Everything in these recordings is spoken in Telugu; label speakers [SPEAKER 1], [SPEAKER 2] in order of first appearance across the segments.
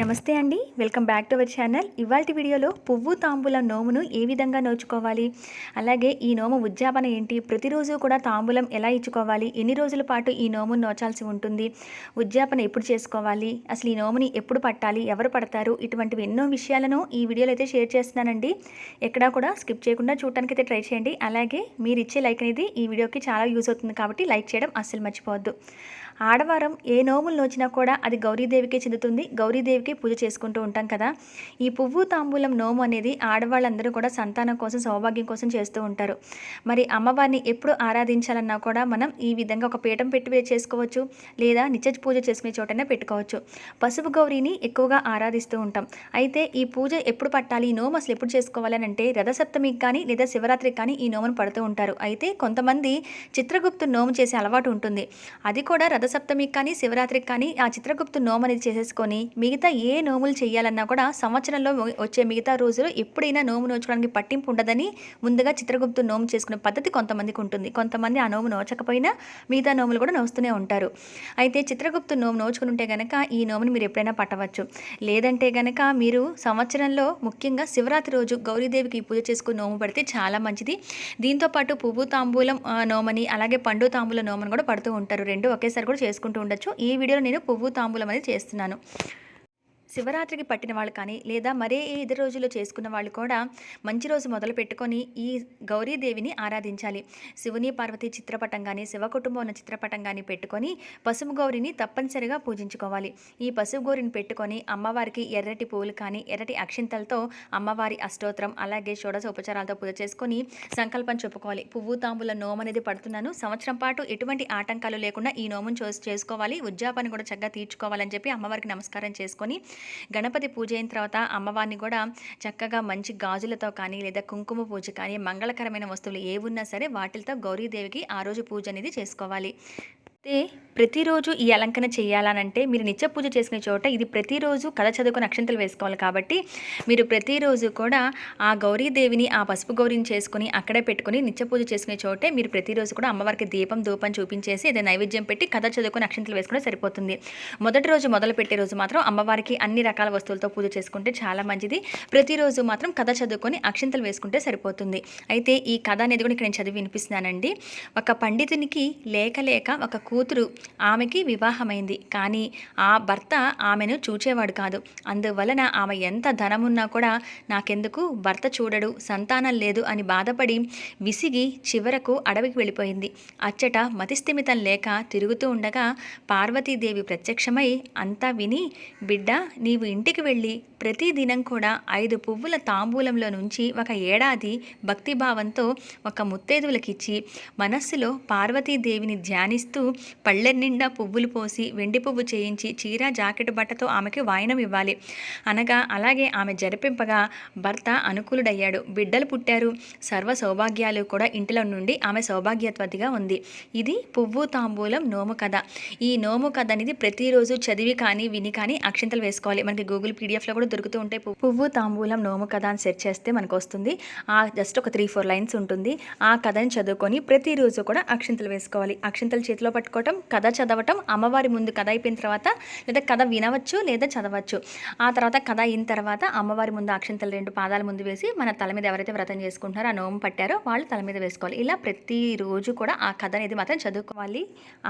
[SPEAKER 1] నమస్తే అండి. Welcome back to our channel. ఇవాళ వీడియోలో పువ్వు తాంబూలం నోమును ఏ విధంగా నోచుకోవాలి? అలాగే ఈ నోము ఉద్యాపన ఏంటి? ప్రతిరోజు కూడా తాంబూలం ఎలా ఇచ్చుకోవాలి? ఎన్ని రోజుల పాటు ఈ నోమును నోచాల్సి ఉంటుంది? ఉద్యాపన ఎప్పుడు చేసుకోవాలి? అసలు ఈ నోముని ఎప్పుడు పట్టాలి? ఎవరు పడతారు? ఇటువంటివి ఎన్నో విషయాలను ఈ వీడియోలో అయితే షేర్ చేస్తున్నానండి. ఎక్కడా కూడా స్కిప్ చేయకుండా చూడటానికి అయితే ట్రై చేయండి. అలాగే మీరు ఇచ్చే లైక్ అనేది ఈ వీడియోకి చాలా యూజ్ అవుతుంది కాబట్టి లైక్ చేయడం అస్సలు మర్చిపోవద్దు. ఆడవారం ఏ నోములు నోచినా కూడా అది గౌరీదేవికే చెందుతుంది. గౌరీదేవికి పూజ చేసుకుంటూ ఉంటాం కదా. ఈ పువ్వు తాంబూలం నోము అనేది ఆడవాళ్ళందరూ కూడా సంతానం కోసం సౌభాగ్యం కోసం చేస్తూ ఉంటారు. మరి అమ్మవారిని ఎప్పుడు ఆరాధించాలన్నా కూడా మనం ఈ విధంగా ఒక పీఠం పెట్టి చేసుకోవచ్చు. లేదా నిత్య పూజ చేసుకునే చోటనే పెట్టుకోవచ్చు. పసుపు గౌరీని ఎక్కువగా ఆరాధిస్తూ ఉంటాం. అయితే ఈ పూజ ఎప్పుడు పట్టాలి? ఈ నోము అసలు ఎప్పుడు చేసుకోవాలని అంటే రథసప్తమికి కానీ లేదా శివరాత్రికి కానీ ఈ నోమును పడుతూ ఉంటారు. అయితే కొంతమంది చిత్రగుప్తు నోము చేసే అలవాటు ఉంటుంది. అది కూడా రథ రథసప్తమికి కానీ శివరాత్రికి కానీ ఆ చిత్రగుప్తు నోము అనేది చేసేసుకొని మిగతా ఏ నోములు చేయాలన్నా కూడా సంవత్సరంలో వచ్చే మిగతా రోజులు ఎప్పుడైనా నోము నోచుకోవడానికి పట్టింపు ఉండదని ముందుగా చిత్రగుప్తు నోము చేసుకునే పద్ధతి కొంతమందికి ఉంటుంది. కొంతమంది ఆ నోము నోచకపోయినా మిగతా నోములు కూడా నోస్తూనే ఉంటారు. అయితే చిత్రగుప్తు నోము నోచుకుని ఉంటే గనక ఈ నోముని మీరు ఎప్పుడైనా పట్టవచ్చు. లేదంటే గనక మీరు సంవత్సరంలో ముఖ్యంగా శివరాత్రి రోజు గౌరీదేవికి పూజ చేసుకుని నోము పడితే చాలా మంచిది. దీంతోపాటు పువ్వు తాంబూలం నోమని అలాగే పండు తాంబూల నోమని కూడా పడుతూ ఉంటారు. రెండు ఒకేసారి కూడా చేసుకుంటూ ఉండొచ్చు. ఈ వీడియోలో నేను పువ్వు తాంబూలం అనేది చేస్తున్నాను. శివరాత్రికి పట్టిన వాళ్ళు కానీ లేదా మరే ఏ ఇతర రోజుల్లో చేసుకున్న వాళ్ళు కూడా మంచి రోజు మొదలు పెట్టుకొని ఈ గౌరీదేవిని ఆరాధించాలి. శివుని పార్వతి చిత్రపటం కానీ శివ కుటుంబం ఉన్న చిత్రపటం కానీ పెట్టుకొని పసుపు గౌరిని తప్పనిసరిగా పూజించుకోవాలి. ఈ పసుపు గౌరిని పెట్టుకొని అమ్మవారికి ఎర్రటి పువ్వులు కానీ ఎర్రటి అక్షింతలతో అమ్మవారి అష్టోత్తరం అలాగే షోడశ ఉపచారాలతో పూజ చేసుకొని సంకల్పం చెప్పుకోవాలి. పువ్వు తాంబుల నోము అనేది పడుతున్నాను. సంవత్సరం పాటు ఎటువంటి ఆటంకాలు లేకుండా ఈ నోమును చేసుకోవాలి. ఉద్యాపన కూడా చక్కగా తీర్చుకోవాలని చెప్పి అమ్మవారికి నమస్కారం చేసుకొని గణపతి పూజ అయిన తర్వాత అమ్మవారిని కూడా చక్కగా మంచి గాజులతో కానీ లేదా కుంకుమ పూజ కానీ మంగళకరమైన వస్తువులు ఏ ఉన్నా సరే వాటితో గౌరీదేవికి ఆ రోజు పూజ అనేది చేసుకోవాలి. అయితే ప్రతిరోజు ఈ అలంకరణ చేయాలనంటే మీరు నిత్య పూజ చేసుకునే చోట ఇది ప్రతిరోజు కథ చదువుకొని అక్షంతలు వేసుకోవాలి కాబట్టి మీరు ప్రతిరోజు కూడా ఆ గౌరీదేవిని ఆ పసుపు గౌరీని చేసుకుని అక్కడే పెట్టుకుని నిత్య పూజ చేసుకునే చోటే మీరు ప్రతిరోజు కూడా అమ్మవారికి దీపం ధూపం చూపించేసి ఏదైనా నైవేద్యం పెట్టి కథ చదువుకొని అక్షంతలు వేసుకుంటే సరిపోతుంది. మొదటి రోజు మొదలు పెట్టే రోజు మాత్రం అమ్మవారికి అన్ని రకాల వస్తువులతో పూజ చేసుకుంటే చాలా మంచిది. ప్రతిరోజు మాత్రం కథ చదువుకొని అక్షంతలు వేసుకుంటే సరిపోతుంది. అయితే ఈ కథ అనేది కూడా ఇక్కడ నేను చదివి వినిపిస్తున్నానండి. ఒక పండితునికి లేక లేక ఒక కూతురు ఆమెకి వివాహమైంది. కానీ ఆ భర్త ఆమెను చూచేవాడు కాదు. అందువలన ఆమె ఎంత ధనమున్నా కూడా నాకెందుకు? భర్త చూడడు సంతానం లేదు అని బాధపడి విసిగి చివరకు అడవికి వెళ్ళిపోయింది. అచ్చట మతిస్థిమితం లేక తిరుగుతూ ఉండగా పార్వతీదేవి ప్రత్యక్షమై అంతా విని బిడ్డ నీవు ఇంటికి వెళ్ళి ప్రతిదినం కూడా ఐదు పువ్వుల తాంబూలంలో నుంచి ఒక ఏడాది భక్తిభావంతో ఒక ముత్తైదువులకిచ్చి మనస్సులో పార్వతీదేవిని ధ్యానిస్తూ పళ్ళె నిండా పువ్వులు పోసి వెండి పువ్వు చేయించి చీర జాకెట్ బట్టతో ఆమెకి వాయనం ఇవ్వాలి. అనగా అలాగే ఆమె జరిపింపగా భర్త అనుకూలుడయ్యాడు. బిడ్డలు పుట్టారు. సర్వ సౌభాగ్యాలు కూడా ఇంటిలో నుండి ఆమె సౌభాగ్యత్వతిగా ఉంది. ఇది పువ్వు తాంబూలం నోము కథ. ఈ నోము కథ అనేది ప్రతిరోజు చదివి కానీ విని కానీ అక్షింతలు వేసుకోవాలి. మనకి గూగుల్ పీడిఎఫ్లో కూడా దొరుకుతూ ఉంటాయి పువ్వు తాంబూలం నోము కథ అని సెర్చ్ చేస్తే మనకు వస్తుంది. ఆ జస్ట్ ఒక త్రీ ఫోర్ లైన్స్ ఉంటుంది. ఆ కథని చదువుకొని ప్రతిరోజు కూడా అక్షింతలు వేసుకోవాలి. అక్షింతలు చేతిలో పట్టుకోవటం కథ చదవటం అమ్మవారి ముందు కథ అయిపోయిన తర్వాత లేదా కథ వినవచ్చు లేదా చదవచ్చు. ఆ తర్వాత కథ అయిన తర్వాత అమ్మవారి ముందు అక్షింతలు రెండు పాదాల ముందు వేసి మన తల మీద ఎవరైతే వ్రతం చేసుకుంటున్నారో ఆ నోము పట్టారో వాళ్ళు తల మీద వేసుకోవాలి. ఇలా ప్రతిరోజు కూడా ఆ కథ అనేది మాత్రం చదువుకోవాలి.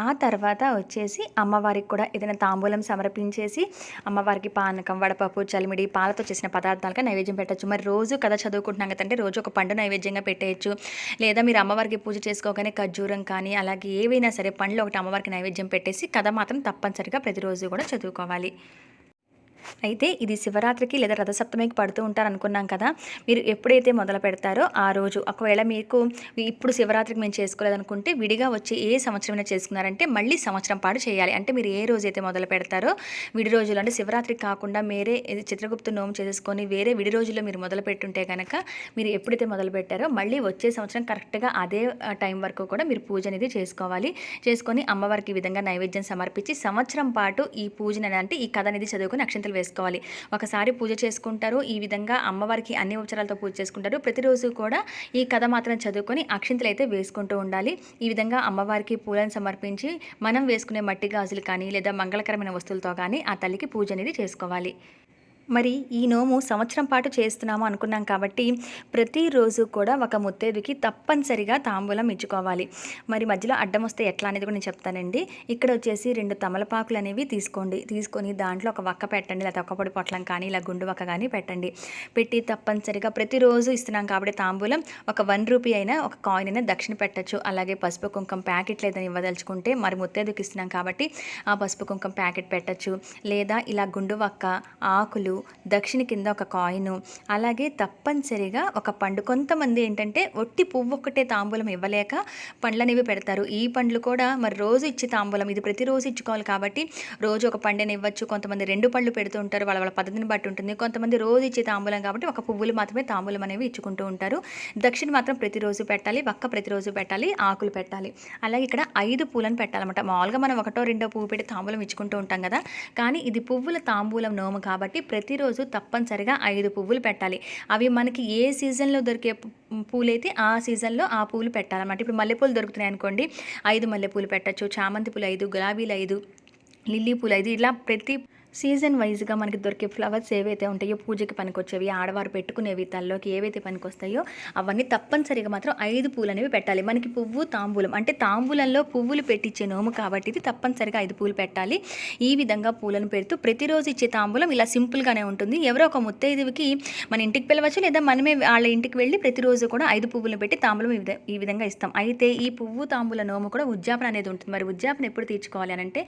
[SPEAKER 1] ఆ తర్వాత వచ్చేసి అమ్మవారికి కూడా ఏదైనా తాంబూలం సమర్పించేసి అమ్మవారికి పానకం వడపప్పు చలిమిడి పాలతో చేసిన పదార్థాలుగా నైవేద్యం పెట్టచ్చు. మరి రోజు కథ చదువుకుంటున్నాం కదంటే రోజు ఒక పండు నైవేద్యంగా పెట్టేయచ్చు. లేదా మీరు అమ్మవారికి పూజ చేసుకోగానే ఖర్జూరం కానీ అలాగే ఏవైనా సరే పండ్లు ఒకటి అమ్మవారికి నైవేద్యం పెట్టేసి కథ మాత్రం తప్పనిసరిగా ప్రతిరోజు కూడా చదువుకోవాలి. అయితే ఇది శివరాత్రికి లేదా రథసప్తమికి పడుతూ ఉంటారు అనుకున్నాం కదా మీరు ఎప్పుడైతే మొదలు పెడతారో ఆ రోజు ఒకవేళ మీకు ఇప్పుడు శివరాత్రికి మేము చేసుకోలేదనుకుంటే విడిగా వచ్చి ఏ సంవత్సరమైనా చేసుకున్నారంటే మళ్ళీ సంవత్సరం పాటు చేయాలి. అంటే మీరు ఏ రోజు అయితే మొదలు పెడతారో విడి రోజులు అంటే శివరాత్రికి కాకుండా మీరే చిత్రగుప్త నోము చేసుకొని వేరే విడి రోజుల్లో మీరు మొదలు పెట్టుంటే కనుక మీరు ఎప్పుడైతే మొదలు పెట్టారో మళ్ళీ వచ్చే సంవత్సరం కరెక్ట్గా అదే టైం వరకు కూడా మీరు పూజ అనేది చేసుకోవాలి. చేసుకొని అమ్మవారికి ఈ విధంగా నైవేద్యం సమర్పించి సంవత్సరం పాటు ఈ పూజ అంటే ఈ కథ అనేది చదువుకొని అక్షంతలు వేసుకోవాలి. ఒకసారి పూజ చేసుకుంటారు. ఈ విధంగా అమ్మవారికి అన్ని ఉపచారాలతో పూజ చేసుకుంటారు. ప్రతిరోజు కూడా ఈ కథ మాత్రం చదువుకొని అక్షింతలు అయితే వేసుకుంటూ ఉండాలి. ఈ విధంగా అమ్మవారికి పూలను సమర్పించి మనం వేసుకునే మట్టి గాజులు కానీ లేదా మంగళకరమైన వస్తువులతో కానీ ఆ తల్లికి పూజ అనేది చేసుకోవాలి. మరి ఈ నోము సంవత్సరం పాటు చేస్తున్నాము అనుకున్నాం కాబట్టి ప్రతిరోజు కూడా ఒక ముత్తేదుకి తప్పనిసరిగా తాంబూలం ఇచ్చుకోవాలి. మరి మధ్యలో అడ్డం వస్తే ఎట్లా అనేది కూడా నేను చెప్తానండి. ఇక్కడ వచ్చేసి రెండు తమలపాకులు అనేవి తీసుకోండి. తీసుకొని దాంట్లో ఒక వక్క పెట్టండి. లేదా ఒక పొడి పొట్లం కానీ ఇలా గుండు వక్క కానీ పెట్టండి. పెట్టి తప్పనిసరిగా ప్రతిరోజు ఇస్తున్నాం కాబట్టి తాంబూలం ఒక వన్ రూపీ అయినా ఒక కాయిన్ అయినా దక్షిణ పెట్టచ్చు. అలాగే పసుపు కుంకుమ ప్యాకెట్లు ఏదైనా ఇవ్వదలుచుకుంటే మరి ముత్తేదుకి ఇస్తున్నాం కాబట్టి ఆ పసుపు కుంకం ప్యాకెట్ పెట్టచ్చు. లేదా ఇలా గుండు వక్క ఆకులు దక్షిణ కింద ఒక కాయిన్ అలాగే తప్పనిసరిగా ఒక పండు. కొంతమంది ఏంటంటే ఒట్టి పువ్వు ఒక్కటే తాంబూలం ఇవ్వలేక పండ్లనేవి పెడతారు. ఈ పండ్లు కూడా మరి రోజు ఇచ్చే తాంబూలం. ఇది ప్రతిరోజు ఇచ్చుకోవాలి కాబట్టి రోజు ఒక పండుని ఇవ్వచ్చు. కొంతమంది రెండు పళ్ళు పెడుతూ ఉంటారు. వాళ్ళ వాళ్ళ పద్ధతిని బట్టి ఉంటుంది. కొంతమంది రోజు ఇచ్చే తాంబూలం కాబట్టి ఒక పువ్వులు మాత్రమే తాంబూలం అనేవి ఇచ్చుకుంటూ ఉంటారు. దక్షిణ మాత్రం ప్రతిరోజు పెట్టాలి. వక్క ప్రతిరోజు పెట్టాలి. ఆకులు పెట్టాలి. అలాగే ఇక్కడ ఐదు పూలను పెట్టాలన్నమాట. మామూలుగా మనం ఒకటో రెండో పువ్వు పెట్టి తాంబూలం ఇచ్చుకుంటూ ఉంటాం కదా. కానీ ఇది పువ్వుల తాంబూలం నోము కాబట్టి ప్రతి ప్రతిరోజు తప్పనిసరిగా ఐదు పువ్వులు పెట్టాలి. అవి మనకి ఏ సీజన్లో దొరికే పూలైతే ఆ సీజన్లో ఆ పూలు పెట్టాలన్నమాట. ఇప్పుడు మల్లెపూలు దొరుకుతున్నాయి అనుకోండి. ఐదు మల్లెపూలు పెట్టచ్చు చామంతి పూలు ఐదు గులాబీలు ఐదు లిల్లీ పూలు ఐదు ఇలా ప్రతి సీజన్ వైజ్గా మనకి దొరికే ఫ్లవర్స్ ఏవైతే ఉంటాయో పూజకి పనికొచ్చేవి ఆడవారు పెట్టుకునేవి తల్లోకి ఏవైతే పనికొస్తాయో అవన్నీ తప్పనిసరిగా మాత్రం ఐదు పూలు అనేవి పెట్టాలి. మనకి పువ్వు తాంబూలం అంటే తాంబూలంలో పువ్వులు పెట్టించే నోము కాబట్టి ఇది తప్పనిసరిగా ఐదు పూలు పెట్టాలి. ఈ విధంగా పూలను పెడుతూ ప్రతిరోజు ఇచ్చే తాంబూలం ఇలా సింపుల్గానే ఉంటుంది. ఎవరో ఒక ముత్తైదువికి మన ఇంటికి పిలవచ్చు లేదా మనమే వాళ్ళ ఇంటికి వెళ్ళి ప్రతిరోజు కూడా ఐదు పువ్వులను పెట్టి తాంబూలం ఈ ఈ విధంగా ఇస్తాం. అయితే ఈ పువ్వు తాంబూల నోము కూడా ఉద్యాపన అనేది ఉంటుంది. మరి ఉద్యాపన ఎప్పుడు తీర్చుకోవాలి అని అంటే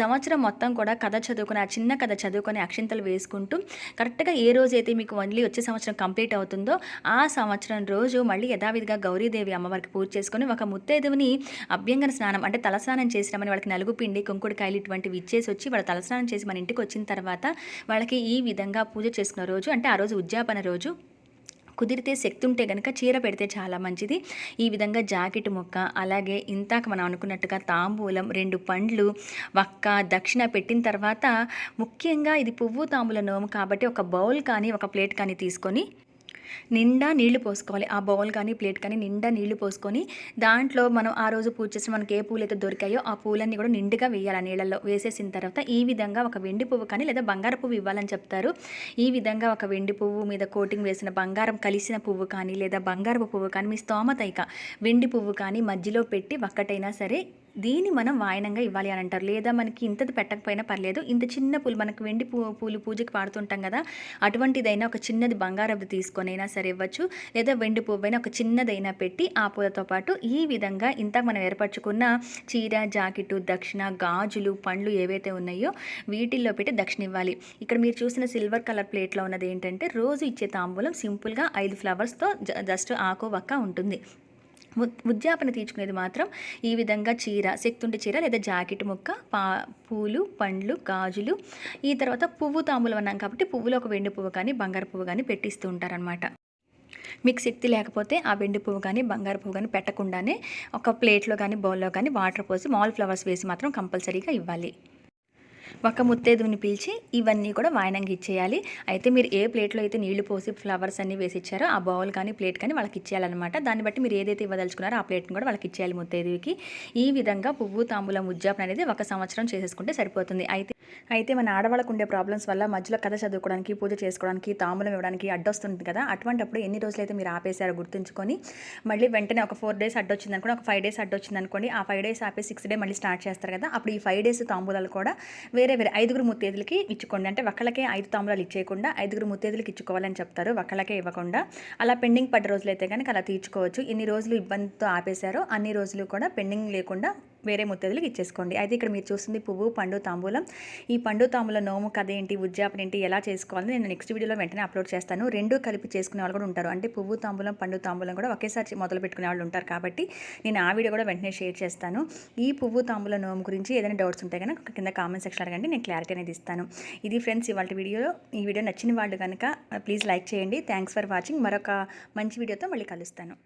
[SPEAKER 1] సంవత్సరం మొత్తం కూడా కథ చదువుకున్న చిన్న చిన్న కథ చదువుకొని అక్షింతలు వేసుకుంటూ కరెక్ట్గా ఏ రోజు అయితే మీకు మళ్ళీ వచ్చే సంవత్సరం కంప్లీట్ అవుతుందో ఆ సంవత్సరం రోజు మళ్ళీ యథావిధిగా గౌరీదేవి అమ్మవారికి పూజ చేసుకొని ఒక ముత్తైదువుని అభ్యంగన స్నానం అంటే తలస్నానం చేసినామని వాళ్ళకి నలుగు పిండి కుంకుడుకాయలు ఇటువంటివి ఇచ్చేసి వచ్చి వాళ్ళ తలస్నానం చేసి మన ఇంటికి వచ్చిన తర్వాత వాళ్ళకి ఈ విధంగా పూజ చేసుకున్న రోజు అంటే ఆ రోజు ఉద్యాపన రోజు కుదిరితే శక్తి ఉంటే కనుక చీర పెడితే చాలా మంచిది. ఈ విధంగా జాకెట్ ముక్క అలాగే ఇంతాక మనం అనుకున్నట్టుగా తాంబూలం రెండు పండ్లు వక్క దక్షిణ పెట్టిన తర్వాత ముఖ్యంగా ఇది పువ్వు తాంబూల నోము కాబట్టి ఒక బౌల్ కానీ ఒక ప్లేట్ కానీ తీసుకొని నిండా నీళ్ళు పోసుకోవాలి. ఆ బౌల్ కానీ ప్లేట్ కానీ నిండా నీళ్ళు పోసుకొని దాంట్లో మనం ఆ రోజు పూజ చేసిన మనకి ఏ పూలు అయితే దొరికాయో ఆ పూలన్నీ కూడా నిండుగా వేయాలి ఆ నీళ్ళల్లో. వేసేసిన తర్వాత ఈ విధంగా ఒక వెండి పువ్వు కానీ లేదా బంగారు పువ్వు ఇవ్వాలని చెప్తారు. ఈ విధంగా ఒక వెండి పువ్వు మీద కోటింగ్ వేసిన బంగారం కలిసిన పువ్వు కానీ లేదా బంగారపు పువ్వు కానీ మీ స్తోమత ఇక వెండి పువ్వు కానీ మధ్యలో పెట్టి ఒక్కటైనా సరే దీన్ని మనం వాయనంగా ఇవ్వాలి అని అంటారు. లేదా మనకి ఇంతది పెట్టకపోయినా పర్లేదు. ఇంత చిన్న పూలు మనకు వెండి పూ పూలు పూజకి వాడుతుంటాం కదా అటువంటిదైనా ఒక చిన్నది బంగారపు తీసుకొని అయినా సరే ఇవ్వచ్చు. లేదా వెండి పువ్వు అయినా ఒక చిన్నదైనా పెట్టి ఆ పూలతో పాటు ఈ విధంగా ఇంత మనం ఏర్పరచుకున్న చీర జాకెట్ దక్షిణ గాజులు పండ్లు ఏవైతే ఉన్నాయో వీటిల్లో పెట్టి దక్షిణ ఇవ్వాలి. ఇక్కడ మీరు చూసిన సిల్వర్ కలర్ ప్లేట్లో ఉన్నది ఏంటంటే రోజు ఇచ్చే తాంబూలం సింపుల్గా ఐదు ఫ్లవర్స్తో జస్ట్ ఆకు వక్క ఉంటుంది. ఉద్యాపన తీర్చుకునేది మాత్రం ఈ విధంగా చీర శక్తుండి చీర లేదా జాకెట్ ముక్క పా పూలు పండ్లు గాజులు ఈ తర్వాత పువ్వు తాంబూలం అన్నాం కాబట్టి పువ్వులో ఒక వెండి పువ్వు కానీ బంగారు పువ్వు కానీ పెట్టిస్తూ ఉంటారనమాట మీకు శక్తి లేకపోతే ఆ వెండి పువ్వు కానీ బంగారు పువ్వు కానీ పెట్టకుండానే ఒక ప్లేట్లో కానీ బౌల్లో కానీ వాటర్ పోసి మాల్ ఫ్లవర్స్ వేసి మాత్రం కంపల్సరీగా ఇవ్వాలి. ఒక ముత్తేదువుని పిలిచి ఇవన్నీ కూడా వాయనంగా ఇచ్చేయాలి. అయితే మీరు ఏ ప్లేట్లో అయితే నీళ్ళు పోసి ఫ్లవర్స్ అన్ని వేసి ఇచ్చారో ఆ బౌల్ కానీ ప్లేట్ కానీ వాళ్ళకి ఇచ్చేయాలన్నమాట. దాన్ని బట్టి మీరు ఏదైతే ఇవ్వదలుచుకున్నారో ఆ ప్లేట్ని కూడా వాళ్ళకి ఇచ్చేయాలి ముత్తేదువికి. ఈ విధంగా పువ్వు తాంబూలం ఉద్యాపన అనేది ఒక సంవత్సరం చేసేసుకుంటే సరిపోతుంది. అయితే అయితే మన ఆడవాళ్ళకు ఉండే ప్రాబ్లమ్స్ వల్ల మధ్యలో కథ చదువుకోవడానికి పూజ చేసుకోవడానికి తాంబూలం ఇవ్వడానికి అడ్డొస్తుంది కదా. అటువంటిప్పుడు ఎన్ని రోజులైతే మీరు ఆపేశారో గుర్తుంచుకొని మళ్ళీ వెంటనే ఒక ఫోర్ డేస్ అడ్డొచ్చింది అనుకోండి ఒక ఫైవ్ డేస్ అడ్డొచ్చింది అనుకోండి ఆ ఫైవ్ డేస్ ఆపే సిక్స్ డే మళ్ళీ స్టార్ట్ చేస్తారు కదా. అప్పుడు ఈ ఫైవ్ డేస్ తాంబూలాలు కూడా వేరే వేరే ఐదుగురు ముత్తేదులకి ఇచ్చుకోండి. అంటే ఒకళ్ళకే ఐదు తాంబూలాలు ఇచ్చేయకుండా ఐదుగురు ముత్తేదులకి ఇచ్చుకోవాలని చెప్తారు. ఒకళ్ళకే ఇవ్వకుండా. అలా పెండింగ్ పడ్డ రోజులు అయితే కనుక అలా తీర్చుకోవచ్చు. ఎన్ని రోజులు ఇబ్బందితో ఆపేశారో అన్ని రోజులు కూడా పెండింగ్ లేకుండా వేరే ముత్తదులకు ఇచ్చేసుకోండి. అయితే ఇక్కడ మీరు చూస్తుంది పువ్వు పండు తాంబూలం. ఈ పండు తాంబూలం నోము కథ ఏంటి ఉద్యాపన ఏంటి ఎలా చేసుకోవాలని నేను నెక్స్ట్ వీడియోలో వెంటనే అప్లోడ్ చేస్తాను. రెండు కలిపి చేసుకునే వాళ్ళు కూడా ఉంటారు. అంటే పువ్వు తాంబూలం పండు తాంబూలం కూడా ఒకేసారి మొదలు పెట్టుకునే వాళ్ళు ఉంటారు కాబట్టి నేను ఆ వీడియో కూడా వెంటనే షేర్ చేస్తాను. ఈ పువ్వు తాంబూలం నోము గురించి ఏదైనా డౌట్స్ ఉంటే కనుక కింద కామెంట్ సెక్షన్ అడగండి. నేను క్లారిటీ అనేది ఇస్తాను. ఇది ఫ్రెండ్స్ ఇవాళ వీడియోలో ఈ వీడియో నచ్చిన వాళ్ళు కనుక ప్లీజ్ లైక్ చేయండి. Thanks for watching. మరొక మంచి వీడియోతో మళ్ళీ కలుస్తాను.